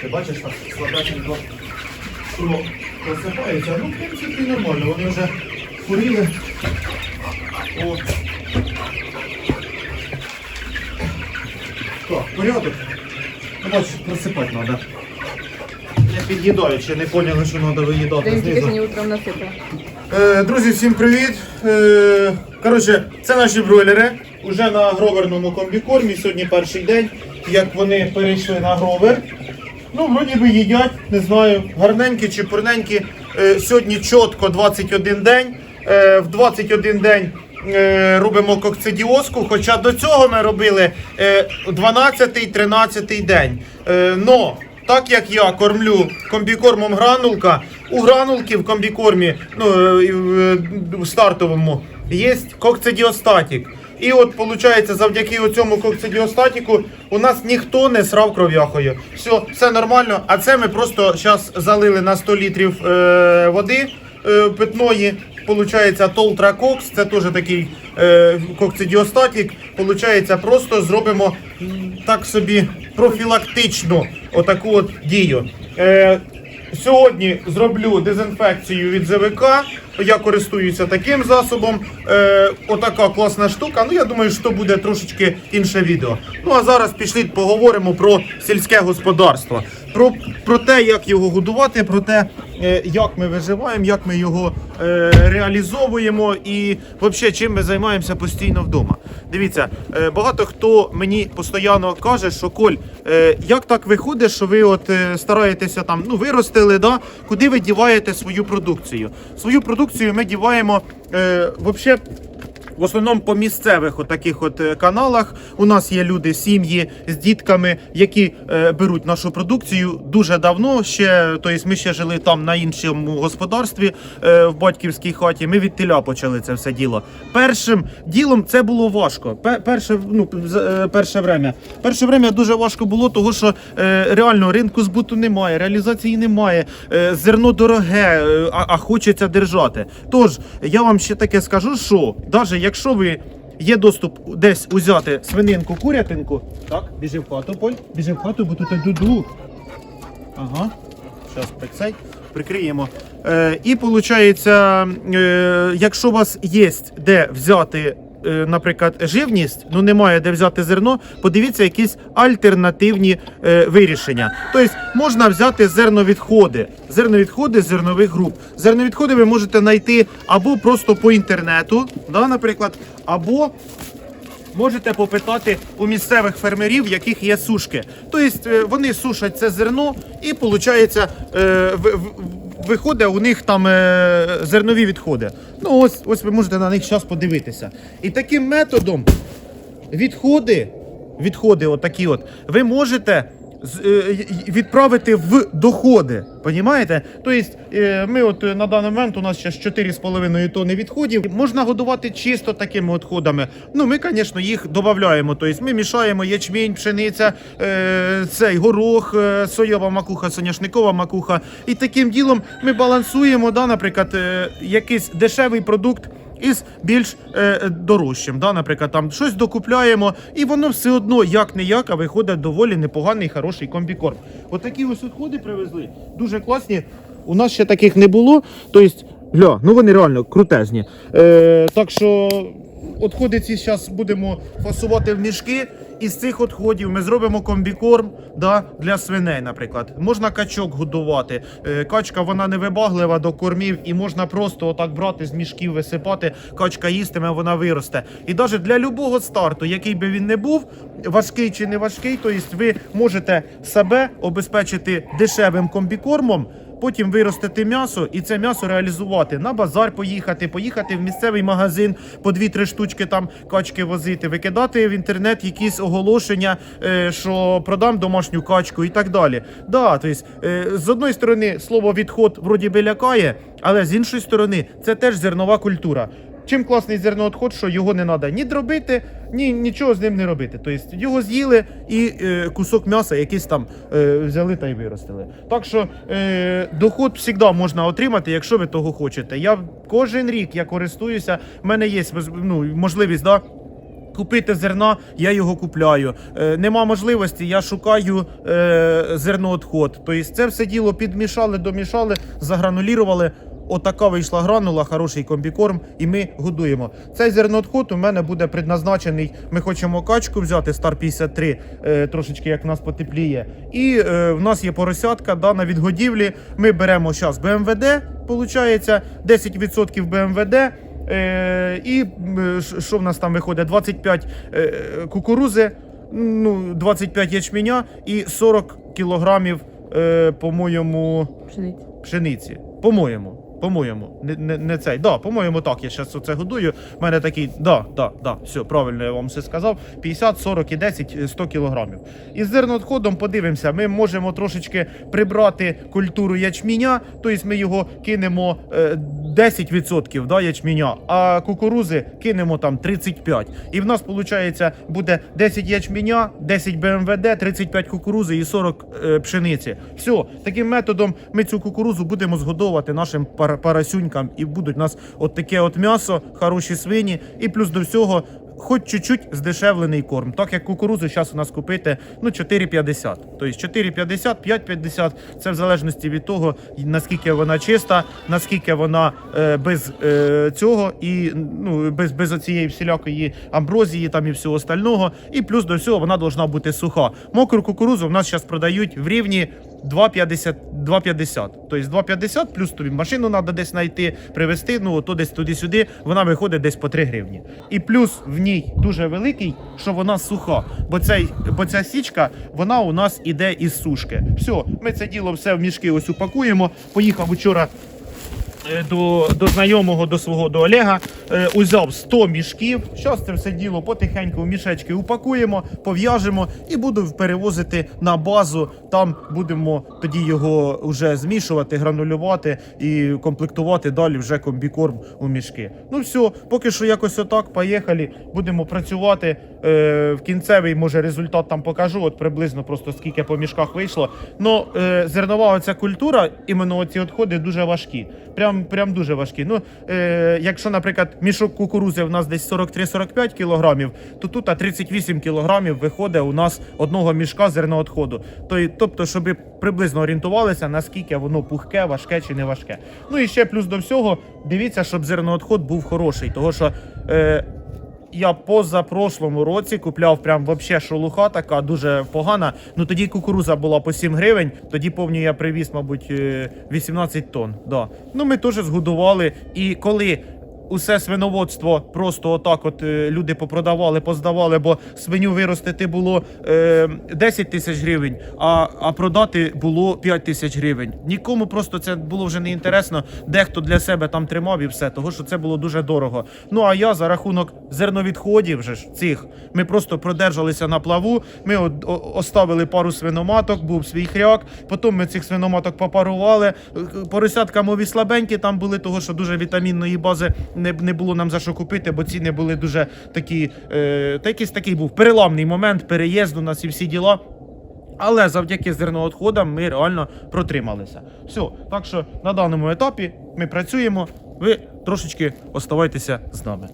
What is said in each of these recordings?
Ти бачиш, так слабенько просипається. Ну, в принципі, нормально. Вони вже хворіли. О. Так, порядок. Ну, бачиш, просипати треба. Не під'їдаючи, не поняли, що треба виїдати знизу. утром насипав. Е, друзі, всім привіт! Е, коротше, це наші бройлери. Уже на гроверному комбікормі. Сьогодні перший день, як вони перейшли на гровер. Ну, вроді би їдять, не знаю, гарненькі чи пурненькі. Е, сьогодні чітко 21 день. Е, в 21 день е, робимо кокцидіозку, хоча до цього ми робили е, 12-13 день. Но так як я кормлю комбікормом гранулка, у гранулки в комбікормі, ну в стартовому, є кокцидіостатік. І от виходить, завдяки цьому кокцидіостатіку у нас ніхто не срав кров'яхою. Все, все нормально. А це ми просто зараз залили на 100 літрів е, води е, питної. Получається Толтракокс, це теж такий е, кокцидіостатік. Получається, просто зробимо так собі профілактичну отаку от дію. Е, Сьогодні зроблю дезінфекцію від ЗВК. Я користуюся таким засобом. Е, отака класна штука. Ну я думаю, що буде трошечки інше відео. Ну а зараз пішли поговоримо про сільське господарство. Про, про те, як його годувати, про те, як ми виживаємо, як ми його е, реалізовуємо і взагалі чим ми займаємося постійно вдома. Дивіться, е, багато хто мені постійно каже, що Коль, е, як так виходить, що ви от е, стараєтеся там, ну виростили, да? куди ви діваєте свою продукцію? Свою продукцію ми діваємо е, взагалі. В основному по місцевих от таких от е, каналах у нас є люди, сім'ї з дітками, які е, беруть нашу продукцію дуже давно. Ще тобто ми ще жили там на іншому господарстві е, в батьківській хаті. Ми від теля почали це все діло. Першим ділом це було важко. Перше, ну перше время. Перше время дуже важко було, тому що реально ринку збуту немає, реалізації немає, зерно дороге, а, а хочеться держати. Тож я вам ще таке скажу, що навіть якщо ви є доступ десь узяти свининку, курятинку, так, біжи в хату, Поль, біжи в хату, бо тут дуду. Ага. Зараз прицей, прикриємо. Е, і виходить, е, якщо у вас є де взяти, наприклад, живність, ну немає де взяти зерно, подивіться якісь альтернативні е, вирішення. Тобто можна взяти зерновідходи, зерновідходи зернових груп. Зерновідходи ви можете знайти або просто по інтернету, да, наприклад, або Можете попитати у місцевих фермерів, в яких є сушки. Тобто е, вони сушать це зерно і виходить, виходить у них там е, зернові відходи. Ну ось, ось ви можете на них зараз подивитися. І таким методом відходи, відходи, отакі от, ви можете відправити в доходи. Понімаєте? Тобто, е, ми от е, на даний момент у нас ще 4,5 тонни відходів. Можна годувати чисто такими відходами. Ну, ми, звісно, їх додаємо. Тобто ми мішаємо ячмінь, пшениця, е, цей горох, е, соєва макуха, соняшникова макуха. І таким ділом ми балансуємо, да, наприклад, е, якийсь дешевий продукт із більш е, дорожчим. Да? Наприклад, там щось докупляємо, і воно все одно як не як, а виходить доволі непоганий, хороший комбікорм. Отакі ось відходи привезли. Дуже класні. У нас ще таких не було. Тобто, гля, ну вони реально крутезні. Е, так що. Отходи ці зараз будемо фасувати в мішки. Із цих відходів ми зробимо комбікорм да, для свиней, наприклад. Можна качок годувати. Е, Качка вона не вибаглива до кормів, і можна просто отак брати з мішків, висипати. Качка їстиме, вона виросте. І навіть для любого старту, який би він не був, важкий чи не важкий, то єсть ви можете себе обезпечити дешевим комбікормом. Потім виростити м'ясо і це м'ясо реалізувати на базар поїхати, поїхати в місцевий магазин по 2-3 штучки там качки возити, викидати в інтернет якісь оголошення, е, що продам домашню качку і так далі. Да, тобто, е, з одної сторони слово відход вроді би лякає, але з іншої сторони це теж зернова культура. Чим класний зерноотход, що його не треба ні дробити, ні нічого з ним не робити. Тобто його з'їли і е, кусок м'яса якийсь там е, взяли та й виростили. Так що е, доход завжди можна отримати, якщо ви того хочете. Я кожен рік я користуюся, в мене є ну, можливість, да. Купити зерна, я його купляю. Е, нема можливості, я шукаю е, зерноотход. Тобто це все діло підмішали, домішали, загранулірували. Отака вийшла гранула, хороший комбікорм, і ми годуємо. Цей зерноотход у мене буде предназначений. Ми хочемо качку взяти, стар 53, е, трошечки як в нас потепліє. І е, в нас є поросятка да, на відгодівлі. Ми беремо зараз БМВД, виходить, 10% БМВД. Е, і е, що в нас там виходить? 25 е, кукурузи, ну, 25 ячменя і 40 кілограмів, е, по-моєму, Пшениці. пшениці. По-моєму. По-моєму, не, не, не цей. Да, по-моєму, так. Я зараз оце годую. У мене такий, да, да, да, все, правильно я вам все сказав. 50, 40 і 10, е, 100 кілограмів. Із зерноотходом подивимося, ми можемо трошечки прибрати культуру ячміня, тобто ми його кинемо е, 10% да, ячміня, а кукурузи кинемо там 35. І в нас виходить буде 10 ячміня, 10 БМВД, 35 кукурузи і 40 е, пшениці. Все, таким методом ми цю кукурузу будемо згодовувати нашим пара- парасюнькам, і будуть у нас от таке от м'ясо, хороші свині, і плюс до всього. Хоч чуть-чуть здешевлений корм, так як кукурузу зараз у нас купити ну 4,50. Тобто 4,50, 5,50 це в залежності від того, наскільки вона чиста, наскільки вона е, без е, цього і ну без, без оцієї всілякої амброзії там і всього остального. І плюс до всього вона должна бути суха. Мокру кукурузу в нас зараз продають в рівні 2,50. 2,50. Тобто 2,50 плюс тобі машину треба десь знайти, привезти, ну то десь туди-сюди, вона виходить десь по 3 гривні. І плюс в ній дуже великий, що вона суха. Бо, цей, бо ця січка, вона у нас іде із сушки. Все, ми це діло все в мішки ось упакуємо. Поїхав вчора е, до, до знайомого, до свого до Олега, е, узяв 100 мішків. Зараз це все діло потихеньку в мішечки упакуємо, пов'яжемо і буду перевозити на базу. Там будемо тоді його вже змішувати, гранулювати і комплектувати далі вже комбікорм у мішки. Ну все, поки що якось отак. Поїхали. Будемо працювати. Е, в кінцевий може результат там покажу. От приблизно просто скільки по мішках вийшло. Ну е, зернова оця культура, іменно оці відходи дуже важкі. Прям, прям дуже важкі. Ну, е, якщо, наприклад, мішок кукурузи в нас десь 43-45 кілограмів, то тут а 38 кілограмів виходить у нас одного мішка зерноотходу. То- Тобто, щоб приблизно орієнтувалися, наскільки воно пухке, важке чи не важке. Ну і ще плюс до всього, дивіться, щоб зерноотход був хороший. Того що е, я позапрошлому році купляв прям вообще шелуха така дуже погана. Ну тоді кукуруза була по 7 гривень, тоді повні я привіз, мабуть, е, 18 тонн. Да. Ну ми теж згодували. І коли усе свиноводство просто отак, от е, люди попродавали, поздавали, бо свиню виростити було е, 10 тисяч гривень, а, а продати було 5 тисяч гривень. Нікому просто це було вже не інтересно. Дехто для себе там тримав і все, того що це було дуже дорого. Ну а я за рахунок зерновідходів вже ж цих ми просто продержалися на плаву. Ми от, оставили пару свиноматок, був свій хряк. Потім ми цих свиноматок попарували. Е, Поросятка мові слабенькі там були, того що дуже вітамінної бази не, не було нам за що купити, бо ціни були дуже такі. Е, та якийсь такий був переламний момент переїзду на ці всі діла. Але завдяки зерноотходам ми реально протрималися. Все, так що на даному етапі ми працюємо. Ви трошечки оставайтеся з нами.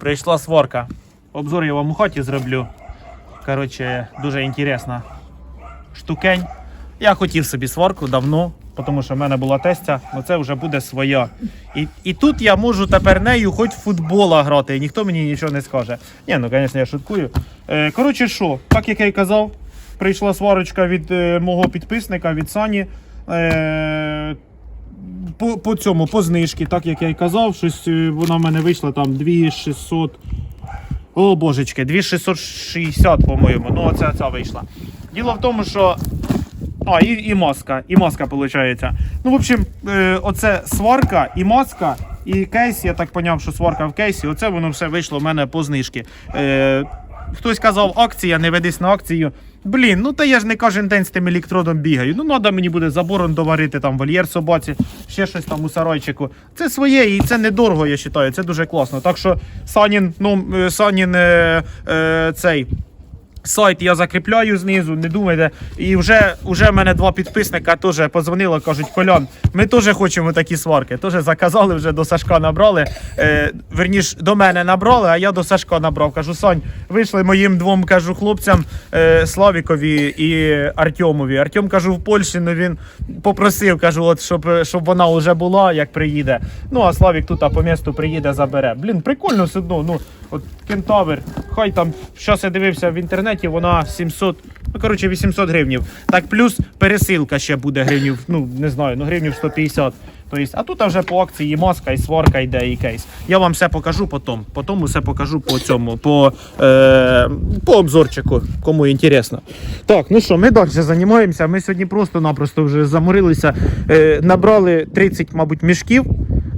Прийшла сварка. Обзор я вам у хаті зроблю. Коротше, дуже інтересна штукень. Я хотів собі сварку давно, тому що в мене була тестя, але це вже буде своя. І, і тут я можу тепер нею хоч футбола грати, і ніхто мені нічого не скаже. Ні, ну звісно, я шуткую. Е, коротше, що, так як я й казав, прийшла сварочка від е, мого підписника, від Сані. Е, по, по цьому, по знижці, так як я й казав, щось е, вона в мене вийшла там 2600. О, божечки, 2660, по-моєму. Ну, оце ця вийшла. Діло в тому, що. А, і, і маска, і маска виходить. Ну, в общем, е, оце сварка і маска, і кейс, я так поняв, що сварка в кейсі, оце воно все вийшло в мене по знижці. Е, хтось казав, акція, не ведись на акцію. Блін, ну та я ж не кожен день з тим електродом бігаю. Ну, треба мені буде заборон доварити, там вольєр собаці, ще щось там у сарайчику. Це своє і це недорого, я вважаю, це дуже класно. Так що Санін, ну, Санін е, е, цей Сайт я закріпляю знизу, не думайте. І вже, вже в мене два підписника теж подзвонили, кажуть, Колян, ми теж хочемо такі сварки. Теж заказали, вже до Сашка набрали. Е, верніш, до мене набрали, а я до Сашка набрав. Кажу, Сань, вийшли моїм двом кажу, хлопцям е, Славікові і Артемові. Артем кажу, в Польщі, ну він попросив, кажу, от, щоб, щоб вона вже була, як приїде. Ну, а Славік тут а по місту приїде, забере. Блін, прикольно все одно. Ну, от Кентавр, хай там, зараз я дивився в інтернеті, вона 700, ну коротше 800 гривнів. Так, плюс пересилка ще буде гривнів, ну не знаю, ну гривнів 150. Тобто, а тут вже по акції маска, і сварка йде, і кейс. Я вам все покажу потім. Потім усе покажу по цьому, по, е, по обзорчику, кому інтересно. Так, ну що, ми далі займаємося. Ми сьогодні просто-напросто вже заморилися. Е, набрали 30, мабуть, мішків.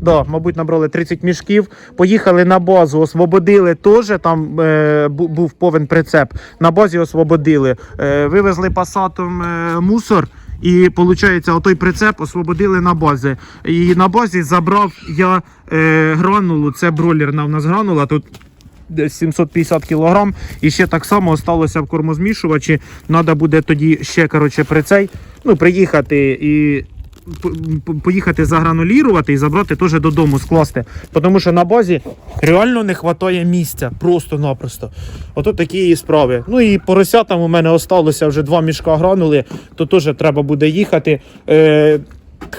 Да, мабуть, набрали 30 мішків. Поїхали на базу, освободили теж. Там е, був повен прицеп. На базі освободили. Е, вивезли пасатом е, мусор. І виходить, отой прицеп освободили на базі. І на базі забрав я е, гранулу. Це бройлерна в нас гранула. Тут десь 750 кг. І ще так само осталося в кормозмішувачі. Треба буде тоді ще коротше, при цей, ну, приїхати і поїхати загранулірувати і забрати теж додому, скласти. Тому що на базі реально не вистачає місця. Просто-напросто. Ото такі і справи. Ну і поросятам у мене осталося вже два мішка гранули, то теж треба буде їхати. Е,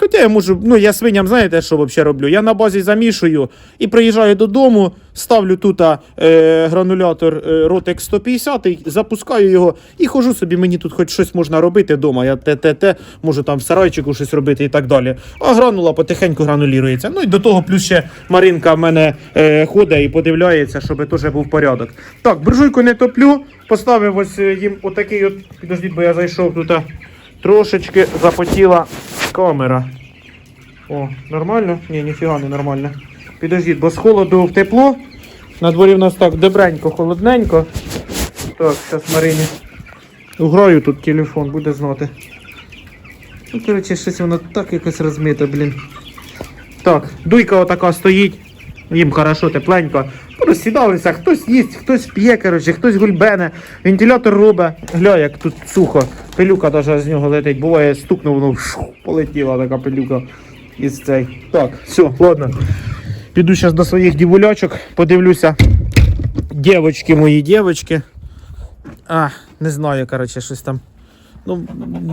Хоча я можу, ну я свиням, знаєте, що взагалі роблю? Я на базі замішую і приїжджаю додому, ставлю тут е, гранулятор е, Rotex 150, запускаю його і ходжу собі, мені тут хоч щось можна робити вдома. Я те, те, те, можу там в сарайчику щось робити і так далі. А гранула потихеньку гранулірується. Ну і до того, плюс ще Маринка в мене е, ходить і подивляється, щоб теж був порядок. Так, буржуйку не топлю, поставив ось е, їм отакий от, підождіть, бо я зайшов тут. Трошечки запотіла камера. О, нормально? Ні, ніфіга не нормально. Підождіть, бо з холоду в тепло. На дворі в нас так добренько, холодненько. Так, зараз Марині. Уграю тут телефон, буде знати. Ну, коротше, щось воно так якось розмите, блін. Так, дуйка отака стоїть. Їм хорошо, тепленько. Розсідалися, хтось їсть, хтось п'є, коротше, хтось гульбене, вентилятор робить. Гля, як тут сухо. Пилюка навіть з нього летить. Буває, стукнув, воно шух, полетіла така пилюка із цей. Так, все, ладно. Піду зараз до своїх дівулячок, подивлюся. Дівочки мої, дівочки. А, не знаю, коротше, щось там. Ну,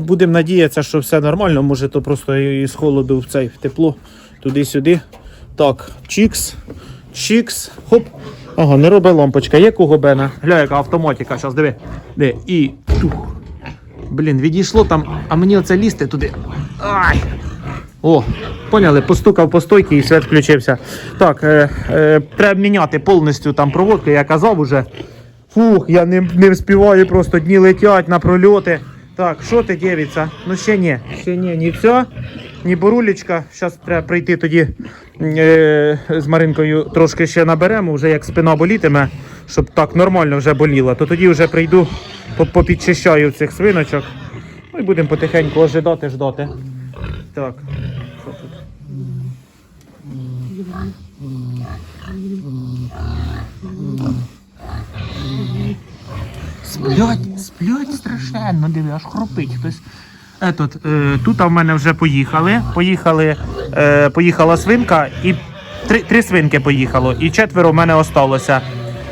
будемо надіятися, що все нормально. Може, то просто із холоду в цей в тепло, туди-сюди. Так, чікс, чікс, хоп. Ага, не робить лампочка. Є кого бена? Гля, яка автоматика, зараз диви. Де? І тух. Блін, відійшло там, а мені оце лізти туди. Ай! О, поняли, постукав по стойці і світ включився. Так, е, е, треба міняти повністю там проводку, я казав уже. Фух, я не, не вспіваю, просто дні летять на прольоти. Так, що ти, дівиця? Ну ще ні, ще ні, ні все, ні борулечка. Зараз треба прийти тоді е, з Маринкою трошки ще наберемо, вже як спина болітиме, щоб так нормально вже боліла. То тоді вже прийду, попідчищаю цих свиночок. Ну і будемо потихеньку ожидати, ждати. Так, що тут? Сплять, сплять страшенно, диви, аж хропить хтось. Етот, е, тут в мене вже поїхали. Поїхали, е, поїхала свинка і три, три свинки поїхало, і четверо в мене осталося.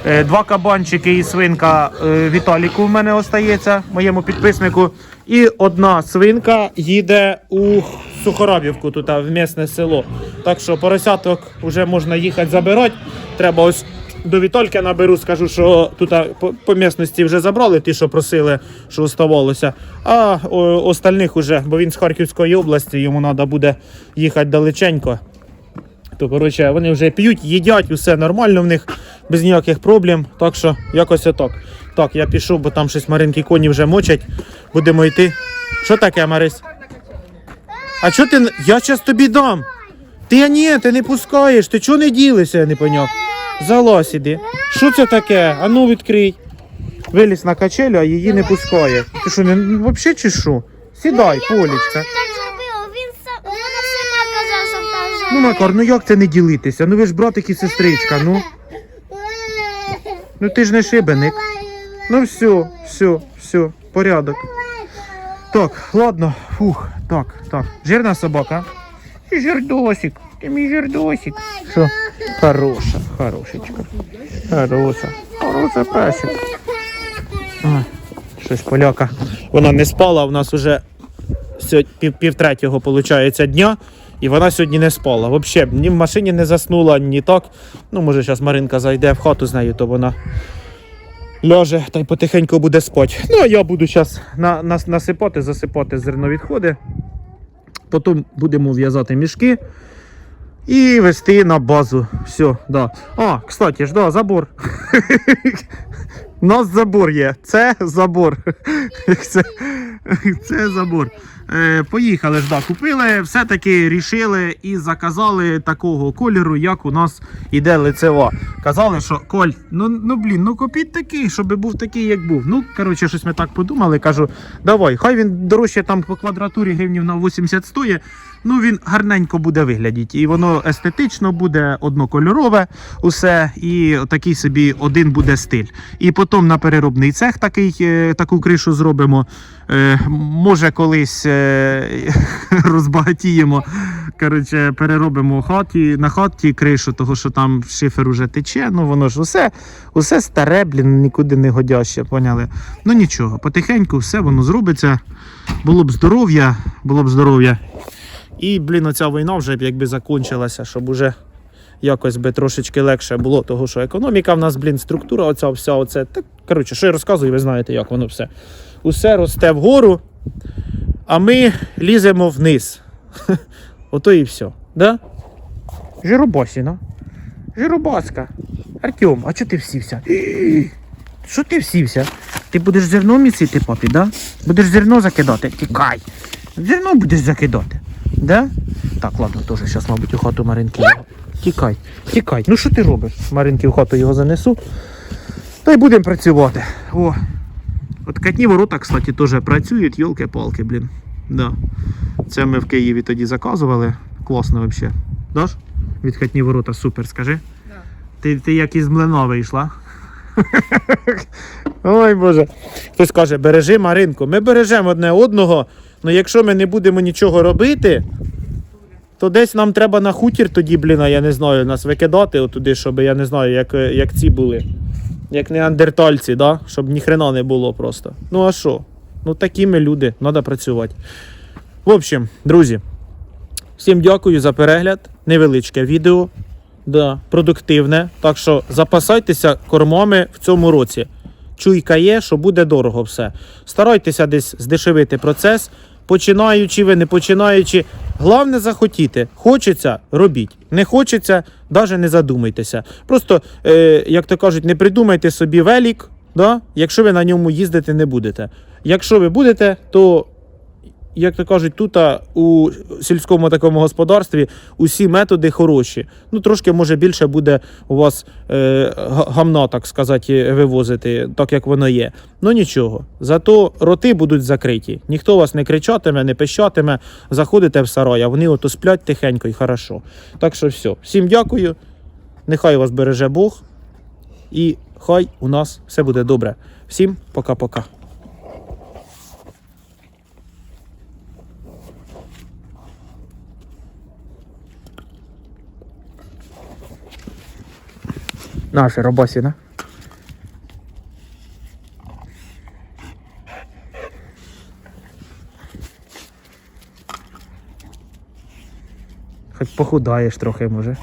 Е, два кабанчики і свинка е, Віталіку в мене остається, моєму підписнику. І одна свинка їде у Сухорабівку, тут в місне село. Так що поросяток вже можна їхати забирати. Треба ось до Вітольки наберу, скажу, що тут по, по місності вже забрали ті, що просили, що оставалося. А о, остальних уже, бо він з Харківської області, йому треба буде їхати далеченько. То, коротше, вони вже п'ють, їдять, усе нормально в них, без ніяких проблем. Так що якось отак. Так, я пішов, бо там щось маринки коні вже мочать. Будемо йти. Що таке, Марись? А що ти. Я зараз тобі дам. Ти ні, ти не пускаєш, ти чого не ділишся, я не поняв. Залазь іди. Що це таке? А ну відкрий. Виліз на качелю, а її не пускає. Ти що, не взагалі чи що? Сідай, Полічка. Так Ну, Макар, ну як це не ділитися? Ну ви ж братик і сестричка, ну. Ну ти ж не шибеник. Ну все, все, все, порядок. Так, ладно, фух, так, так. Жирна собака. Жирдосик, ти мій жирдосик. Що? Хороша, хорошечка. Хороша, хороша песик. Щось поляка. Вона не спала, у нас уже пів, пів третього, дня. І вона сьогодні не спала. Взагалі, ні в машині не заснула, ні так. Ну, може, зараз Маринка зайде в хату з нею, то вона ляже та й потихеньку буде спати. Ну, а я буду зараз на, на, насипати, засипати зерновідходи. Потім будемо в'язати мішки і вести на базу. Все, да. А, кстати ж, да, забор. У нас забор є. Це забор. Це, це забор. Е, поїхали ж, да, купили, все-таки рішили і заказали такого кольору, як у нас іде лицева. Казали, що коль, ну, ну блін, ну купіть такий, щоб був такий, як був. Ну, коротше, щось ми так подумали. Кажу, давай, хай він дорожче там по квадратурі гривнів на 80 стоїть. Ну він гарненько буде виглядіти. І воно естетично буде однокольорове, усе, і такий собі один буде стиль. І потім на переробний цех такий, е, таку кришу зробимо. Е, Може, колись е, розбагатіємо. Коротше, переробимо хаті, на хаті кришу, того що там шифер уже тече. Ну воно ж усе, усе старе, блін, нікуди не годяще, поняли? Ну нічого, потихеньку все воно зробиться. Було б здоров'я, було б здоров'я. І, блін, оця війна вже б якби закончилася, щоб уже якось би трошечки легше було, того що економіка в нас, блін, структура, оця вся, оце. Так, коротше, що я розказую, ви знаєте, як воно все. Усе росте вгору, а ми ліземо вниз. Ото і все. Да? Жиробасіна. Жиробаска. Артем, а чого ти всівся? Що ти всівся? Ти будеш зерно місити, папі, да? Будеш зерно закидати? Тікай. Зерно будеш закидати. Да? Так, ладно, теж зараз, мабуть, у хату Маринки. Тікай, тікай. Ну що ти робиш? Маринки в хату його занесу. Та й будемо працювати. О. От катні ворота, кстати, теж працюють, йолки-палки, блін. Да. Це ми в Києві тоді заказували. Класно взагалі. Даш? Від хатні ворота супер, скажи. Ти, ти як із млина вийшла. Ой Боже. Хтось каже, бережи Маринку. Ми бережемо одне одного, але якщо ми не будемо нічого робити, то десь нам треба на хутір тоді, блін, я не знаю, нас викидати отуди, щоб я не знаю, як, як ці були. Як неандертальці, да? щоб ніхрена не було просто. Ну а що? Ну такі ми люди, треба працювати. В общем, друзі, всім дякую за перегляд. Невеличке відео. Да, продуктивне. Так що запасайтеся кормами в цьому році. Чуйка є, що буде дорого все. Старайтеся десь здешевити процес. Починаючи ви, не починаючи. Головне захотіти. Хочеться, робіть. Не хочеться, навіть не задумайтеся. Просто, е, як то кажуть, не придумайте собі велік, да? якщо ви на ньому їздити не будете. Якщо ви будете, то як то кажуть, тут у сільському такому господарстві усі методи хороші. Ну, трошки, може, більше буде у вас е, гамна, так сказати, вивозити, так як воно є. Ну нічого. Зато роти будуть закриті. Ніхто вас не кричатиме, не пищатиме. Заходите в сарай, а вони ото сплять тихенько і хорошо. Так що все. Всім дякую. Нехай вас береже Бог. І хай у нас все буде добре. Всім пока-пока. Наша робосіна. Хоч похудаєш трохи, може.